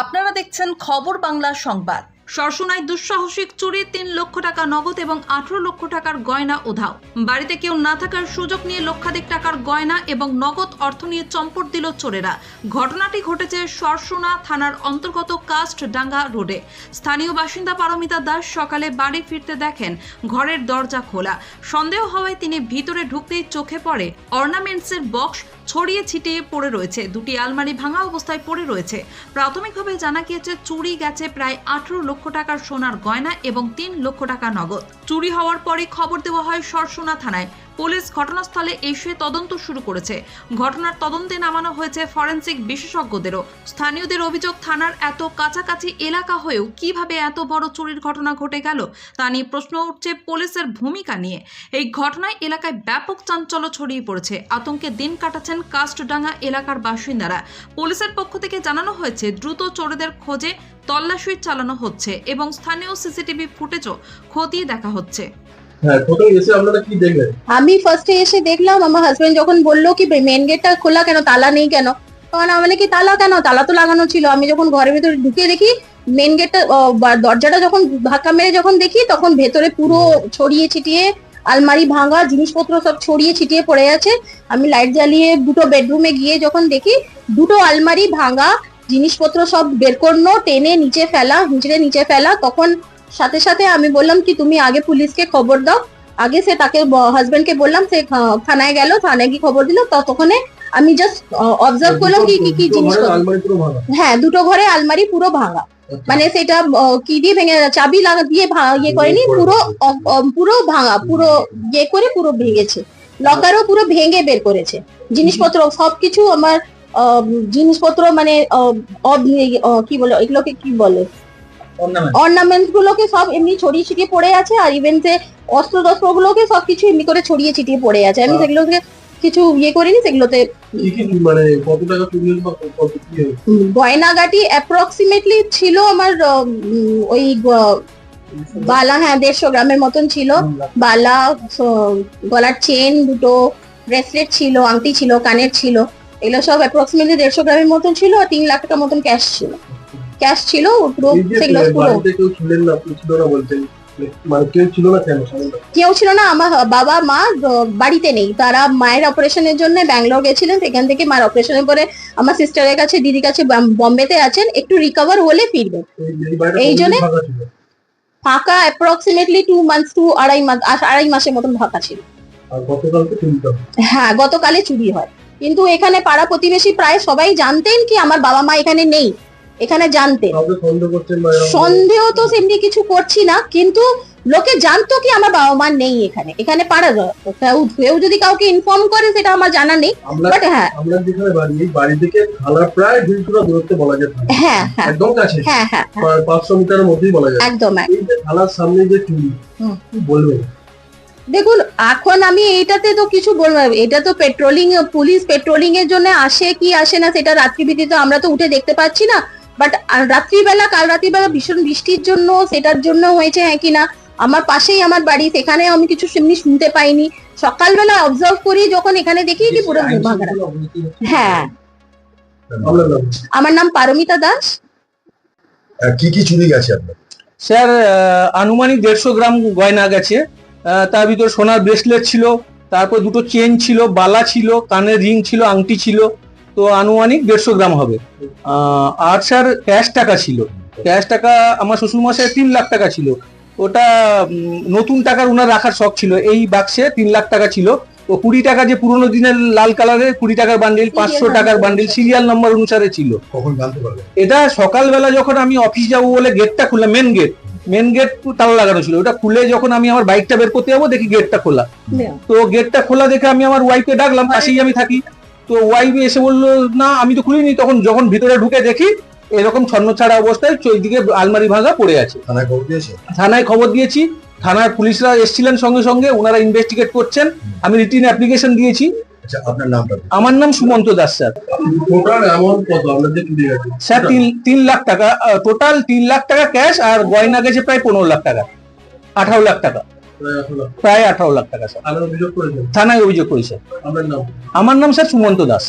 আপনারা দেখছেন খবর বাংলা সংবাদ। সরসোনায় দুঃসাহসিক চুরি, তিন লক্ষ টাকা নগদ এবং আঠারো লক্ষ টাকার গয়না উধাও। বাড়িতে কেউ না থাকার সুযোগ নিয়ে লক্ষাধিক টাকার গয়না এবং নগদ অর্থ নিয়ে চম্পট দিল চোরেরা। ঘটনাটি ঘটেছে সরসোনা থানার অন্তর্গত কাস্টডাঙ্গা রোডে। স্থানীয় বাসিন্দা পারমিতা দাস সকালে বাড়ি ফিরতে দেখেন ঘরের দরজা খোলা। সন্দেহ হওয়ায় তিনি ভিতরে ঢুকতেই চোখে পড়ে। অর্নামেন্টসের বক্স ছড়িয়ে ছিটিয়ে পড়ে রয়েছে। দুটি আলমারি ভাঙা অবস্থায় পড়ে রয়েছে। প্রাথমিকভাবে জানা গিয়েছে, চুরি গেছে প্রায় আঠারো লক্ষ টাকার সোনার গয়না এবং তিন লক্ষ টাকা নগদ। চুরি হওয়ার পরে খবর দেওয়া হয় সরসোনা থানায়। পুলিশ ঘটনাস্থলে এসে তদন্ত শুরু করেছে। ঘটনার তদন্তে নামানো হয়েছে ফরেন্সিক বিশেষজ্ঞদেরও। স্থানীয়দের অভিযোগ, থানার এত কাছাকাছি এলাকা হয়েও কীভাবে এত বড় চুরির ঘটনা ঘটে গেল তা নিয়ে প্রশ্ন উঠছে পুলিশের ভূমিকা নিয়ে। এই ঘটনায় এলাকায় ব্যাপক চাঞ্চল্য ছড়িয়ে পড়েছে। আতঙ্কে দিন কাটাচ্ছেন কাস্টডাঙ্গা এলাকার বাসিন্দারা। পুলিশের পক্ষ থেকে জানানো হয়েছে, দ্রুত চোরেদের খোঁজে তল্লাশি চালানো হচ্ছে এবং স্থানীয় সিসিটিভি ফুটেজও খতিয়ে দেখা হচ্ছে। হ্যাঁ প্রথমে এসে আপনারা কি দেখলেন? আমি ফার্স্টে এসে দেখলাম আমার হাজবেন্ড যখন বলল কি মেন গেটটা খোলা কেন? তালা নেই কেন? তখন আমি কি তালা কেন? তালা তো লাগানো ছিল। আমি যখন ঘরের ভেতরে ঢুকে দেখি মেন গেটটা দরজাটা যখন ধাক্কা মেরে যখন দেখি তখন ভেতরে পুরো ছড়িয়ে ছিটিয়ে আলমারি ভাঙা জিনিসপত্র সব ছড়িয়ে ছিটিয়ে পড়ে আছে। আমি লাইট জ্বালিয়ে দুটো বেডরুমে গিয়ে যখন দেখি দুটো আলমারি ভাঙা জিনিসপত্র সব বের করল টেনে নিচে ফেলা হিঁচড়ে নিচে ফেলা। তখন সাথে সাথে আমি বললাম কি তুমি আগে পুলিশকে খবর দাও। আগে সে তাকে হাজবেন্ডকে বললাম সে থানায় গেল থানায় গিয়ে খবর দিল। ততক্ষণে আমি জাস্ট অবজার্ভ করলাম কি কি কি জিনিস ঘরের আলমারি পুরো ভাঙা। হ্যাঁ দুটো ঘরে আলমারি পুরো ভাঙা। আচ্ছা। মানে সেটা কি দিয়ে ভেঙে চাবি লাগা দিয়ে ইয়ে করেনি পুরো পুরো ভাঙা পুরো ইয়ে করে পুরো ভেঙেছে। লকারও পুরো ভেঙে বের করেছে। জিনিসপত্র সবকিছু আমার জিনিসপত্র মানে কি বলে এগুলোকে কি বলে? অর্নামেন্টস গুলোকে সব এমনি ছড়িয়ে ছিটিয়ে পড়ে আছে আর ইভেন যে অস্ত্র টস্ত্র গুলোকে সবকিছু এমনি করে ছড়িয়ে ছিটিয়ে পড়ে আছে। আমি। সেগুলোকে কিছু ইয়ে করিনি সেগুলোতে মানে গয়নাগাটি অ্যাপ্রক্সিমেটলি ছিল আমার ওই বালা হ্যাঁ দেড়শো গ্রামের মতন ছিল। বালা গলার চেন দুটো ব্রেসলেট ছিল আংটি ছিল কানের ছিল। এগুলো সব অ্যাপ্রক্সিমেটলি দেড়শো গ্রামের মতন ছিল আর তিন লাখ টাকার মতন ক্যাশ ছিল। ক্যাশ ছিল পুরো সেগুলো পুরো। কেউ ছিল না মানে কেউ ছিল না আমার বাবা মা বাড়িতে নেই। তারা মায়ের অপারেশনের জন্য ব্যাঙ্গালোর গেছিলেন সেখান থেকে মায়ের অপারেশনের পরে আমার সিস্টারের কাছে দিদির কাছে বাম- বম্বেতে আছেন একটু রিকভার হলে ফিরবে এই- জন্যে- ফাঁকা অ্যাপ্রক্সিমেটলি টু মান্থস টু আড়াই মাস আড়াই মাসের মতন ফাঁকা ছিল। হ্যাঁ গতকালে চুরি হয়। কিন্তু এখানে পাড়া প্রতিবেশী প্রায় সবাই জানতেন কি আমার বাবা মা এখানে নেই। এখানে জানতেন। সন্দেহ তো সেমনি কিছু করছি না কিন্তু লোকে জানতো কি আমার বাবা মা নেই এখানে। এখানে পাড়া কেউ কেউ যদি কাউকে ইনফর্ম করে সেটা আমার জানা নেই। বাট হ্যাঁ। আমরা যেখানে বাড়ি বাড়ি থেকে থানা প্রায় দুইশো দূরত্বে বলা যায় হ্যাঁ হ্যাঁ। একদম কাছে। হ্যাঁ হ্যাঁ হ্যাঁ, পাঁচশো মিটারের মধ্যেই বলা যায়। একদম থানার সামনে যে চুরি বলবেন? দেখুন এখন আমি এইটাতে তো কিছু বলব এটা তো পেট্রোলিং পুলিশ পেট্রোলিং এর জন্য আসে কি আসে না সেটা রাত্রি তো আমরা তো উঠে দেখতে পাচ্ছি না। বাট রাত্রিবেলা কাল রাত্রিবেলা ভীষণ বৃষ্টির জন্য সেটার জন্য হয়েছে হ্যাঁ কি না? আমার পাশেই আমার বাড়ি সেখানে আমি কিছু সেমনি শুনতে পাইনি। সকালবেলা অবজার্ভ করি যখন এখানে দেখি কি পুরো ভাঙা হ্যাঁ। আমার নাম পারমিতা দাস। কি কি চুরি গেছে আপনার? স্যার আহ, আনুমানিক দেড়শো গ্রাম গয়না গেছে। তার ভিতর সোনার ব্রেসলেট ছিল তারপর দুটো চেন ছিল বালা ছিল কানের রিং ছিল আংটি ছিল তো আনুমানিক দেড়শো গ্রাম হবে। আহ, আর স্যার ক্যাশ টাকা ছিল। ক্যাশ টাকা আমার শ্বশুরমশাই তিন লাখ টাকা ছিল। ওটা নতুন টাকার ওনার রাখার শখ ছিল। এই বাক্সে তিন লাখ টাকা ছিল। তো কুড়ি টাকা যে পুরোনো দিনের লাল কালারের কুড়ি টাকার বান্ডিল পাঁচশো টাকার বান্ডিল সিরিয়াল নম্বর অনুসারে ছিল। এটা সকালবেলা যখন আমি অফিস যাব বলে গেটটা খুললাম মেন গেট মেন গেট তালা লাগানো ছিল। ওটা খুলে যখন আমি আমার বাইকটা বের করতে যাব দেখি গেটটা খোলা। তো গেটটা খোলা দেখে আমি আমার ওয়াইফকে ডাকলাম পাশেই আমি থাকি। তো ওয়াইফ এসে বলল না আমি তো খুলিনি। তখন যখন ভিতরে ঢুকে দেখি এরকম ছন্ন ছাড়া অবস্থায় চৈদিকে আলমারি ভাঙা পড়ে আছে। থানায় খবর দিয়েছে? থানায় খবর দিয়েছি। থানার পুলিশরা এসেছিলেন সঙ্গে সঙ্গে ওনারা ইনভেস্টিগেট করছেন। আমি রিটিন অ্যাপ্লিকেশন দিয়েছি। আচ্ছা আপনার নামটা আমার নাম Sumanta Das sir. Total amount কত? আপনার যে চুরি গেছে স্যার তিন তিন লাখ টাকা টোটাল তিন লাখ টাকা ক্যাশ আর গয়না গেছে প্রায় পনেরো লাখ টাকা। আঠারো লাখ টাকা। প্রায় আঠারো লাখ টাকা। স্যার। থানায় অভিযোগ করেছে। নাম? আমার নাম স্যার সুমন্ত দাস।